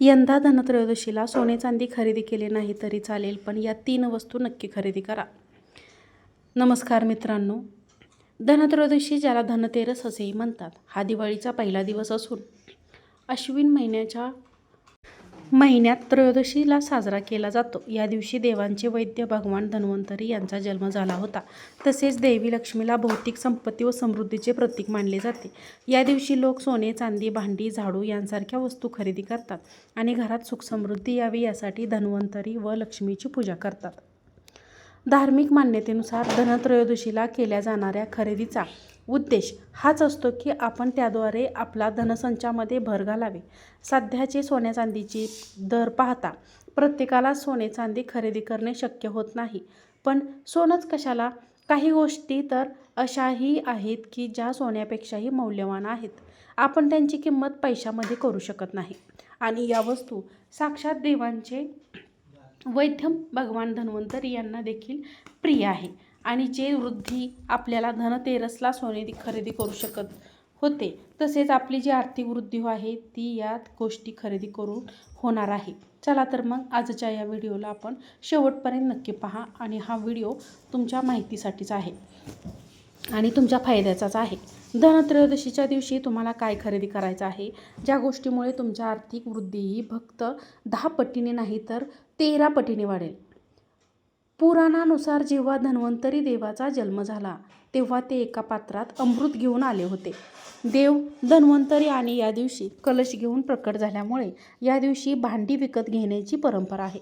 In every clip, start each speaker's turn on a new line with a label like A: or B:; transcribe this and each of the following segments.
A: यंदा धनत्रयोदशीला सोने चांदी खरेदी केले नाही तरी चालेल पण या तीन वस्तू नक्की खरेदी करा. नमस्कार मित्रांनो. धनत्रयोदशी ज्याला धनतेरस असेही म्हणतात हा दिवाळीचा पहिला दिवस असून अश्विन महिन्याच्या महिन्यात त्रयोदशीला साजरा केला जातो. या दिवशी देवांचे वैद्य भगवान धन्वंतरी यांचा जन्म झाला होता. तसेच देवी लक्ष्मीला भौतिक संपत्ती व समृद्धीचे प्रतीक मानले जाते. या दिवशी लोक सोने चांदी भांडी झाडू यांसारख्या वस्तू खरेदी करतात आणि घरात सुख समृद्धी यावी यासाठी धन्वंतरी व लक्ष्मीची पूजा करतात. धार्मिक मान्यतेनुसार धनत्रयोदशीला केल्या जाणाऱ्या खरेदीचा उद्देश हाच असतो की आपण त्याद्वारे आपला धनसंचामध्ये भर घालावे. सध्याचे सोन्या चांदीची दर पाहता प्रत्येकाला सोने चांदी खरेदी करणे शक्य होत नाही. पण सोनंच कशाला? काही गोष्टी तर अशाही आहेत की ज्या सोन्यापेक्षाही मौल्यवान आहेत. आपण त्यांची किंमत पैशामध्ये करू शकत नाही. आणि या वस्तू साक्षात देवांचे वैध्यम भगवान धन्वंतरी यांना देखील प्रिय आहे. आणि जे वृद्धी आपल्याला धनतेरसला सोने खरेदी करू शकत होते तसेच आपली जी आर्थिक वृद्धी आहे ती या गोष्टी खरेदी करून होणार आहे. चला तर मग आजच्या या व्हिडिओला आपण शेवटपर्यंत नक्की पहा आणि हा व्हिडिओ तुमच्या माहितीसाठीच आहे. आणि तुमच्या फायद्याचाच आहे. धनत्रयोदशीच्या दिवशी तुम्हाला काय खरेदी करायचं आहे? ज्या गोष्टीमुळे तुमच्या आर्थिक वृद्धी ही फक्त दहा पटीने नाही तर तेरा पटीने वाढेल. पुराणानुसार जेव्हा धन्वंतरी देवाचा जन्म झाला तेव्हा ते एका पात्रात अमृत घेऊन आले होते. देव धन्वंतरी आणि या दिवशी कलश घेऊन प्रकट झाल्यामुळे या दिवशी भांडी विकत घेण्याची परंपरा आहे.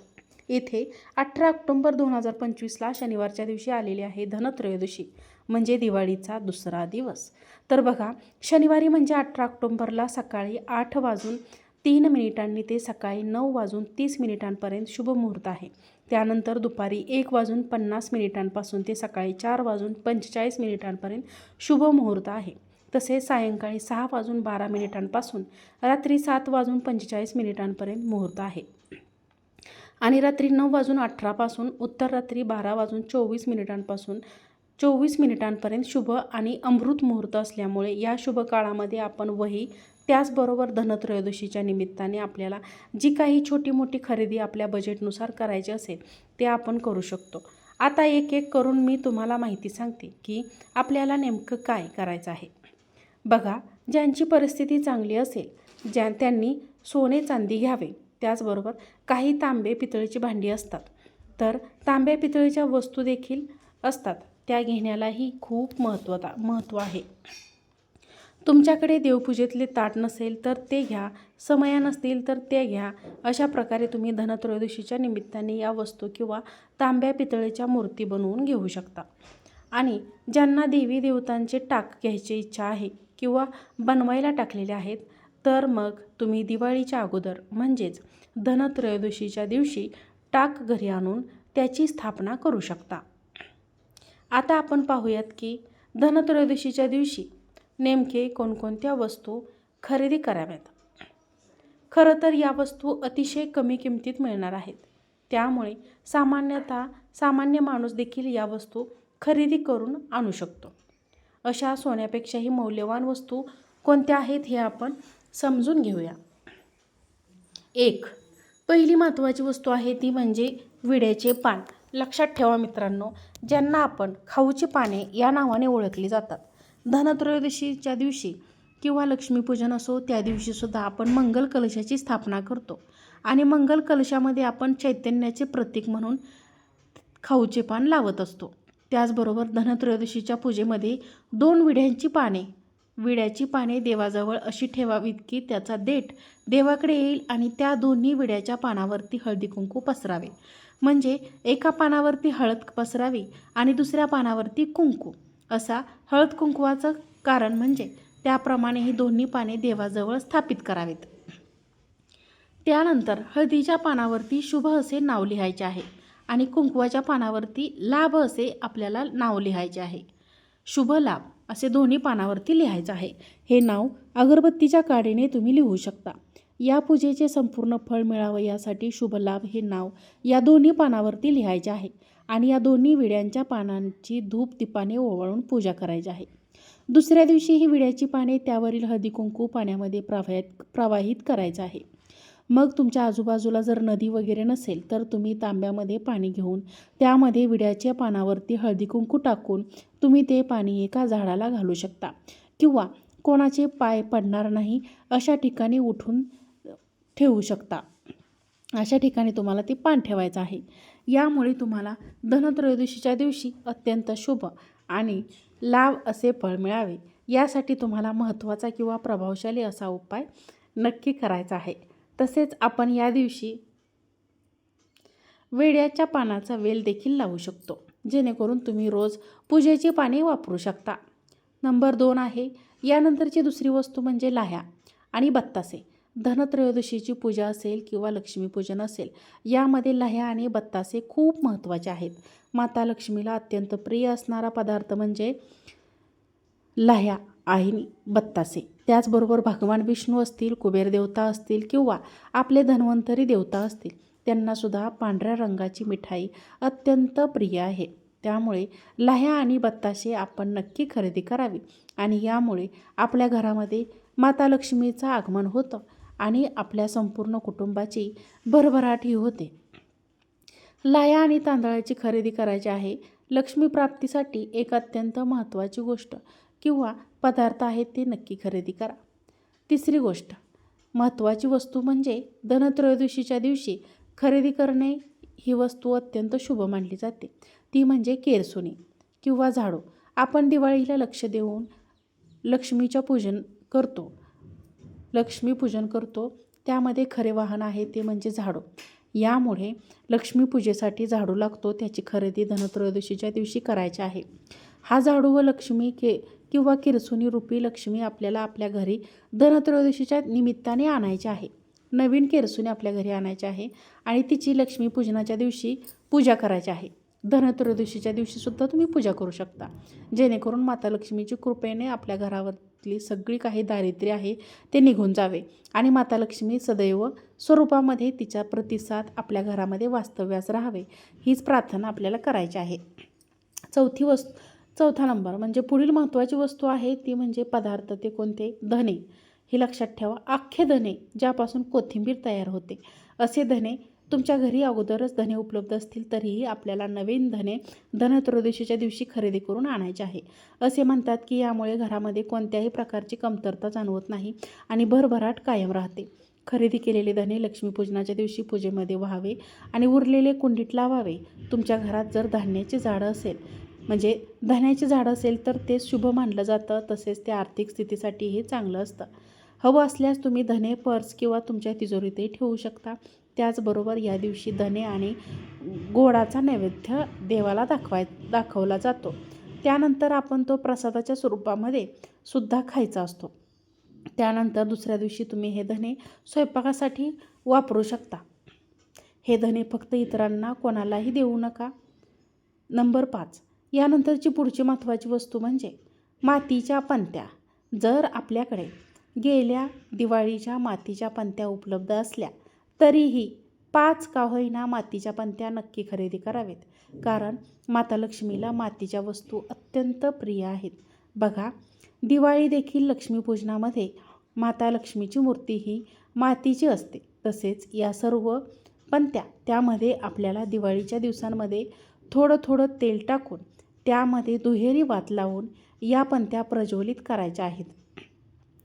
A: येथे अठरा ऑक्टोंबर दोन हजार पंचवीसला शनिवारच्या दिवशी आलेली आहे धनत्रयोदशी. म्हणजे दिवाळीचा दुसरा दिवस. तर बघा शनिवारी म्हणजे अठरा ऑक्टोंबरला सकाळी आठ वाजून तीन मिनिटांनी ते सकाळी नऊ वाजून तीस मिनिटांपर्यंत शुभ मुहूर्त आहे. त्यानंतर दुपारी एक वाजून पन्नास मिनिटांपासून ते सकाळी चार वाजून पंचेचाळीस मिनिटांपर्यंत शुभ मुहूर्त आहे. तसेच सायंकाळी सहा वाजून बारा मिनिटांपासून रात्री सात वाजून पंचेचाळीस मिनिटांपर्यंत मुहूर्त आहे. आणि रात्री नऊ वाजून अठरापासून उत्तर रात्री बारा वाजून चोवीस मिनिटांपासून चोवीस मिनिटांपर्यंत शुभ आणि अमृत मुहूर्त असल्यामुळे या शुभ काळामध्ये आपण वही त्याचबरोबर धनत्रयोदशीच्या निमित्ताने आपल्याला जी काही छोटी मोठी खरेदी आपल्या बजेटनुसार करायची असेल ते आपण करू शकतो. आता एक एक करून मी तुम्हाला माहिती सांगते की आपल्याला नेमकं काय करायचं आहे. बघा ज्यांची परिस्थिती चांगली असेल ज्या त्यांनी सोने चांदी घ्यावे त्याचबरोबर काही तांबे पितळीची भांडी असतात. तर तांबे पितळीच्या वस्तू देखील असतात. त्या घेण्यालाही खूप महत्त्वता महत्त्व आहे. तुमच्याकडे देवपूजेतले ताट नसेल तर ते घ्या समया नसतील तर ते घ्या. अशा प्रकारे तुम्ही धनत्रयोदशीच्या निमित्ताने या वस्तू किंवा तांब्या पितळेच्या मूर्ती बनवून घेऊ शकता. आणि ज्यांना देवी देवतांचे टाक घ्यायची इच्छा आहे किंवा बनवायला टाकलेले आहेत तर मग तुम्ही दिवाळीच्या अगोदर म्हणजेच धनत्रयोदशीच्या दिवशी टाक घरी आणून त्याची स्थापना करू शकता. आता आपण पाहूयात की धनत्रयोदशीच्या दिवशी नेमके कोणकोणत्या वस्तू खरेदी कराव्यात? खरं तर या वस्तू अतिशय कमी किमतीत मिळणार आहेत. त्यामुळे सामान्यतः सामान्य माणूस देखील या वस्तू खरेदी करून आणू शकतो. अशा सोन्यापेक्षाही मौल्यवान वस्तू कोणत्या आहेत हे आपण समजून घेऊया. एक पहिली महत्त्वाची वस्तू आहे ती म्हणजे विड्याचे पान. लक्षात ठेवा मित्रांनो ज्यांना आपण खाऊची पाने या नावाने ओळखली जातात. धनत्रयोदशीच्या दिवशी किंवा लक्ष्मीपूजन असो त्या दिवशीसुद्धा आपण मंगल कलशाची स्थापना करतो. आणि मंगल कलशामध्ये आपण चैतन्याचे प्रतीक म्हणून खाऊचे पान लावत असतो. त्याचबरोबर धनत्रयोदशीच्या पूजेमध्ये दोन विड्यांची पाने विड्याची पाने देवाजवळ अशी ठेवावीत की त्याचा देठ देवाकडे येईल आणि त्या दोन्ही विड्याच्या पानावरती हळदी कुंकू पसरावे. म्हणजे एका पानावरती हळद पसरावी आणि दुसऱ्या पानावरती कुंकू. असा हळद कुंकवाचं कारण म्हणजे त्याप्रमाणे ही दोन्ही पाने देवाजवळ स्थापित करावेत. त्यानंतर हळदीच्या पानावरती शुभ असे नाव लिहायचे आहे आणि कुंकवाच्या पानावरती लाभ असे आपल्याला नाव लिहायचे आहे. शुभ लाभ असे दोन्ही पानावरती लिहायचं आहे. हे नाव अगरबत्तीच्या काडीने तुम्ही लिहू शकता. या पूजेचे संपूर्ण फळ मिळावं यासाठी शुभ लाभ हे नाव या दोन्ही पानावरती लिहायचे आहे आणि या दोन्ही विड्यांच्या पानांची धूप दीपाने ओवाळून पूजा करायची आहे. दुसऱ्या दिवशी ही विड्याची पाने त्यावरील हळदी कुंकू पाण्यामध्ये प्रवाहित प्रवाहित करायचं आहे. मग तुमच्या आजूबाजूला जर नदी वगैरे नसेल तर तुम्ही तांब्यामध्ये पाणी घेऊन त्यामध्ये विड्याच्या पानावरती हळदी कुंकू टाकून तुम्ही ते पाणी एका झाडाला घालू शकता किंवा कोणाचे पाय पडणार नाही अशा ठिकाणी उठून ठेवू शकता. अशा ठिकाणी तुम्हाला ते पान ठेवायचं आहे. यामुळे तुम्हाला धनत्रयोदशीच्या दिवशी अत्यंत शुभ आणि लाभ असे फळ मिळावे. यासाठी तुम्हाला महत्त्वाचा किंवा प्रभावशाली असा उपाय नक्की करायचा आहे. तसेच आपण या दिवशी वेड्याच्या पानाचा वेल देखील लावू शकतो. जेणेकरून तुम्ही रोज पूजेची पाने वापरू शकता. नंबर दोन आहे यानंतरची दुसरी वस्तू म्हणजे लाह्या आणि बत्तासे. धनत्रयोदशीची पूजा असेल किंवा लक्ष्मीपूजन असेल यामध्ये लह्या आणि बत्तासे खूप महत्त्वाचे आहेत. माता लक्ष्मीला अत्यंत प्रिय असणारा पदार्थ म्हणजे लह्या आणि बत्तासे. त्याचबरोबर भगवान विष्णू असतील कुबेर देवता असतील किंवा आपले धन्वंतरी देवता असतील त्यांनासुद्धा पांढऱ्या रंगाची मिठाई अत्यंत प्रिय आहे. त्यामुळे लह्या आणि बत्ताशे आपण नक्की खरेदी करावी आणि यामुळे आपल्या घरामध्ये माता लक्ष्मीचं आगमन होतं. आणि आपल्या संपूर्ण कुटुंबाची भरभराट ही होते. लाया आणि तांदळाची खरेदी करायची आहे लक्ष्मी प्राप्तीसाठी एक अत्यंत महत्त्वाची गोष्ट किंवा पदार्थ आहेत ते नक्की खरेदी करा. तिसरी गोष्ट महत्त्वाची वस्तू म्हणजे धनत्रयोदशीच्या दिवशी खरेदी करणे ही वस्तू अत्यंत शुभ मानली जाते. ती म्हणजे केरसुणी किंवा झाडू. आपण दिवाळीला लक्ष देऊन लक्ष्मीच्या पूजन करतो. लक्ष्मीपूजन करतो. त्यामध्ये खरे वाहन आहे ते म्हणजे झाडू. यामुळे लक्ष्मीपूजेसाठी झाडू लागतो त्याची खरेदी धनत्रयोदशीच्या दिवशी करायची आहे. हा झाडू व लक्ष्मी के किंवा किरसुनी रूपी लक्ष्मी आपल्याला आपल्या घरी धनत्रयोदशीच्या निमित्ताने आणायची आहे. नवीन केरसुनी आपल्या घरी आणायची आहे आणि तिची लक्ष्मीपूजनाच्या दिवशी पूजा करायची आहे. धनत्रयोदशीच्या दिवशीसुद्धा तुम्ही पूजा करू शकता. जेणेकरून माता लक्ष्मीची कृपेने आपल्या घरावर घरावरली सगळी काही दारिद्र्य आहे ते निघून जावे. आणि माता लक्ष्मी सदैव स्वरूपामध्ये तिचा प्रतिसाद आपल्या घरामध्ये वास्तव्यास राहावे. हीच प्रार्थना आपल्याला करायची आहे. चौथी वस्तू चौथा नंबर म्हणजे पुढील महत्त्वाची वस्तू आहे ती म्हणजे पदार्थ ते कोणते? धने. हे लक्षात ठेवा अख्खे धने ज्यापासून कोथिंबीर तयार होते. असे धने तुमच्या घरी अगोदरच धने उपलब्ध असतील तरीही आपल्याला नवीन धने धनत्रयोदशीच्या दिवशी खरेदी करून आणायचे आहे. असे म्हणतात की यामुळे घरामध्ये कोणत्याही प्रकारची कमतरता जाणवत नाही आणि भरभराट कायम राहते. खरेदी केलेले धने लक्ष्मीपूजनाच्या दिवशी पूजेमध्ये व्हावे आणि उरलेले कुंडीत लावावे. तुमच्या घरात जर धान्याची झाडं असेल म्हणजे धान्याची झाडं असेल तर ते शुभ मानलं जातं तसेच ते आर्थिक स्थितीसाठीही चांगलं असतं. हवं असल्यास तुम्ही धने पर्स किंवा तुमच्या तिजोरीतही ठेवू शकता. त्याचबरोबर या दिवशी धने आणि गोडाचा नैवेद्य देवाला दाखवाय दाखवला जातो. त्यानंतर आपण तो प्रसादाच्या स्वरूपामध्ये सुद्धा खायचा असतो. त्यानंतर दुसऱ्या दिवशी तुम्ही हे धने स्वयंपाकासाठी वापरू शकता. हे धने फक्त इतरांना कोणालाही देऊ नका. नंबर पाच. यानंतरची पुढची महत्त्वाची वस्तू म्हणजे मातीच्या पंत्या जर आपल्याकडे गेल्या दिवाळीच्या मातीच्या पंत्या उपलब्ध असल्या तरीही पाच का होईना मातीच्या पंत्या नक्की खरेदी करावेत. कारण माता लक्ष्मीला मातीच्या वस्तू अत्यंत प्रिय आहेत. बघा दिवाळी देखील लक्ष्मीपूजनामध्ये माता लक्ष्मीची मूर्ती ही मातीची असते. तसेच या सर्व पंत्या त्यामध्ये आपल्याला दिवाळीच्या दिवसांमध्ये थोडं थोडं तेल टाकून त्यामध्ये दुहेरी वात लावून या पंत्या प्रज्वलित करायच्या आहेत.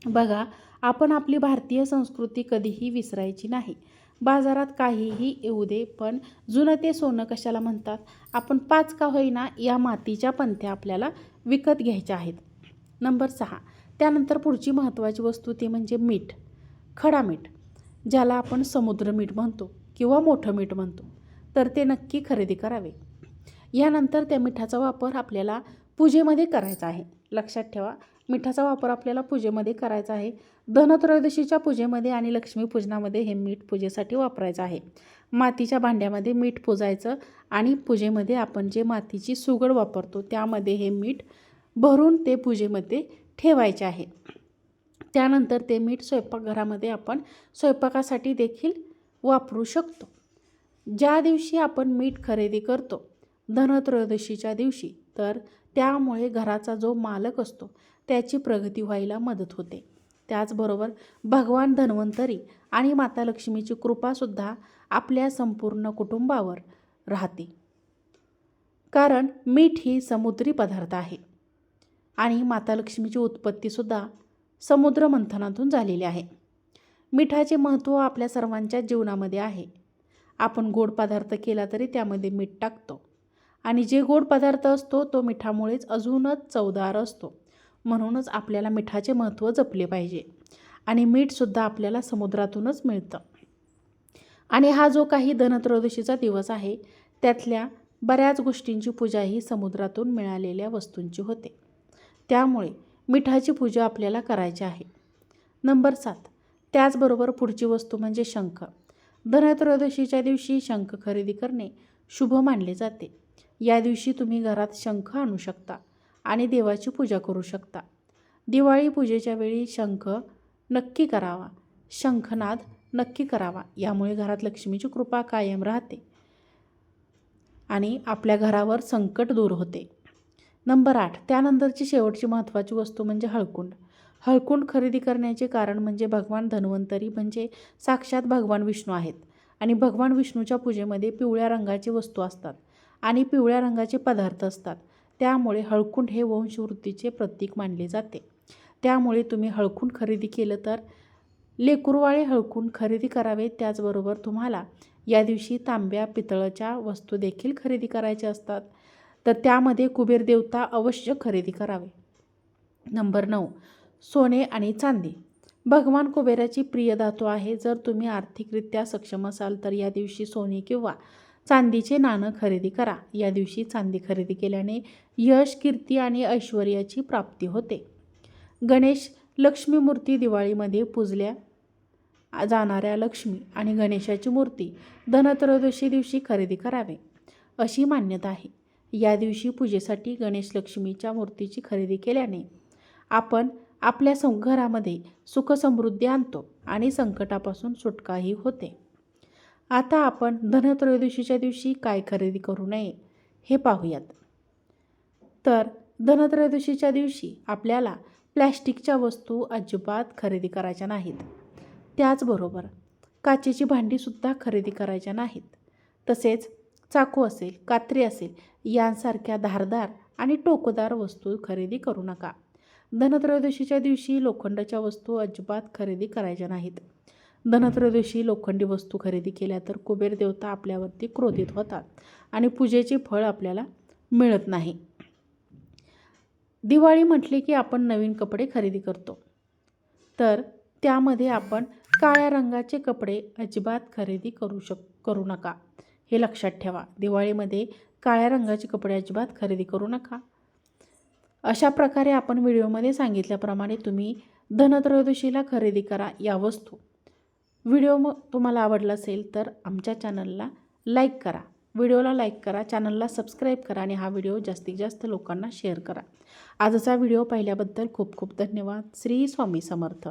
A: बघा आपण आपली भारतीय संस्कृती कधीही विसरायची नाही. बाजारात काहीही येऊ दे पण जुनं ते सोनं कशाला म्हणतात? आपण पाच का होईना या मातीच्या पंथ्या आपल्याला विकत घ्यायच्या आहेत. नंबर सहा. त्यानंतर पुढची महत्त्वाची वस्तू ती म्हणजे मीठ. खडा मीठ ज्याला आपण समुद्र मीठ म्हणतो किंवा मोठं मीठ म्हणतो. तर ते नक्की खरेदी करावे. यानंतर त्या मिठाचा वापर आपल्याला पूजेमध्ये करायचा आहे. लक्षात ठेवा मिठाचा वापर आपल्याला पूजेमध्ये करायचा आहे. धनत्रयोदशीच्या पूजेमध्ये आणि लक्ष्मीपूजनामध्ये हे मीठ पूजेसाठी वापरायचं आहे. मातीच्या भांड्यामध्ये मीठ पुजायचं आणि पूजेमध्ये आपण जे मातीची सुगड वापरतो त्यामध्ये हे मीठ भरून ते पूजेमध्ये ठेवायचे आहे. त्यानंतर ते मीठ स्वयंपाकघरामध्ये आपण स्वयंपाकासाठी देखील वापरू शकतो. ज्या दिवशी आपण मीठ खरेदी करतो धनत्रयोदशीच्या दिवशी तर त्यामुळे घराचा जो मालक असतो त्याची प्रगती व्हायला मदत होते. त्याचबरोबर भगवान धन्वंतरी आणि माता लक्ष्मीची कृपासुद्धा आपल्या संपूर्ण कुटुंबावर राहते. कारण मीठ ही समुद्री पदार्थ आहे. आणि माता लक्ष्मीची उत्पत्तीसुद्धा समुद्र मंथनातून झालेली आहे. मिठाचे महत्त्व आपल्या सर्वांच्या जीवनामध्ये आहे. आपण गोड पदार्थ केला तरी त्यामध्ये मीठ टाकतो. आणि जे गोड पदार्थ असतो तो मिठामुळेच अजूनच चवदार असतो. म्हणूनच आपल्याला मिठाचे महत्त्व जपले पाहिजे. आणि मीठसुद्धा आपल्याला समुद्रातूनच मिळतं. आणि हा जो काही धनत्रयोदशीचा दिवस आहे त्यातल्या बऱ्याच गोष्टींची पूजा ही समुद्रातून मिळालेल्या वस्तूंची होते. त्यामुळे मिठाची पूजा आपल्याला करायची आहे. नंबर सात. त्याचबरोबर पुढची वस्तू म्हणजे शंख. धनत्रयोदशीच्या दिवशी शंख खरेदी करणे शुभ मानले जाते. या दिवशी तुम्ही घरात शंख आणू शकता. आणि देवाची पूजा करू शकता. दिवाळी पूजेच्या वेळी शंख नक्की करावा. शंखनाद नक्की करावा. यामुळे घरात लक्ष्मीची कृपा कायम राहते आणि आपल्या घरावर संकट दूर होते. नंबर आठ. त्यानंतरची शेवटची महत्त्वाची वस्तू म्हणजे हळकुंड. हळकुंड खरेदी करण्याचे कारण म्हणजे भगवान धन्वंतरी म्हणजे साक्षात भगवान विष्णू आहेत आणि भगवान विष्णूच्या पूजेमध्ये पिवळ्या रंगाची वस्तू असतात आणि पिवळ्या रंगाचे पदार्थ असतात. त्यामुळे हळकुंड हे वंशवृत्तीचे प्रतीक मानले जाते. त्यामुळे तुम्ही हळकुंड खरेदी केलं तर लेकुरवाळे हळकुंड खरेदी करावे त्याचबरोबर तुम्हाला या दिवशी तांब्या पितळाच्या वस्तू देखील खरेदी करायच्या असतात. तर त्यामध्ये कुबेर देवता अवश्य खरेदी करावे. नंबर नऊ सोने आणि चांदी. भगवान कुबेराची प्रिय धातू आहे. जर तुम्ही आर्थिकरित्या सक्षम असाल तर या दिवशी सोने किंवा चांदीचे नाणं खरेदी करा. या दिवशी चांदी खरेदी केल्याने यश कीर्ती आणि ऐश्वर्याची प्राप्ती होते. गणेश लक्ष्मी मूर्ती दिवाळीमध्ये पूजल्या जाणाऱ्या लक्ष्मी आणि गणेशाची मूर्ती धनत्रयोदशी दिवशी खरेदी करावे अशी मान्यता आहे. या दिवशी पूजेसाठी गणेश लक्ष्मीच्या मूर्तीची खरेदी केल्याने आपण आपल्या सं घरामध्ये सुखसमृद्धी आणतो आणि संकटापासून सुटकाही होते. आता आपण धनत्रयोदशीच्या दिवशी काय खरेदी करू नये हे पाहूयात. तर धनत्रयोदशीच्या दिवशी आपल्याला प्लॅस्टिकच्या वस्तू अजिबात खरेदी करायच्या नाहीत. त्याचबरोबर काचेची भांडीसुद्धा खरेदी करायच्या नाहीत. तसेच चाकू असेल कात्री असेल यांसारख्या धारदार आणि टोकदार वस्तू खरेदी करू नका. धनत्रयोदशीच्या दिवशी लोखंडाच्या वस्तू अजिबात खरेदी करायच्या नाहीत. धनत्रयोदशी लोखंडी वस्तू खरेदी केल्या तर कुबेर देवता आपल्यावरती क्रोधित होतात आणि पूजेचे फळ आपल्याला मिळत नाही. दिवाळी म्हटली की आपण नवीन कपडे खरेदी करतो. तर त्यामध्ये आपण काळ्या रंगाचे कपडे अजिबात खरेदी करू शक करू नका. हे लक्षात ठेवा दिवाळीमध्ये काळ्या रंगाचे कपडे अजिबात खरेदी करू नका. अशा प्रकारे आपण व्हिडिओमध्ये सांगितल्याप्रमाणे तुम्ही धनत्रयोदशीला खरेदी करा या वस्तू. व्हिडिओ मग तुम्हाला आवडला असेल तर आमच्या चॅनलला लाईक करा. व्हिडिओला लाईक करा चॅनलला सबस्क्राईब करा आणि हा व्हिडिओ जास्तीत जास्त लोकांना शेअर करा. आजचा व्हिडिओ पाहिल्याबद्दल खूप खूप धन्यवाद. श्री स्वामी समर्थ.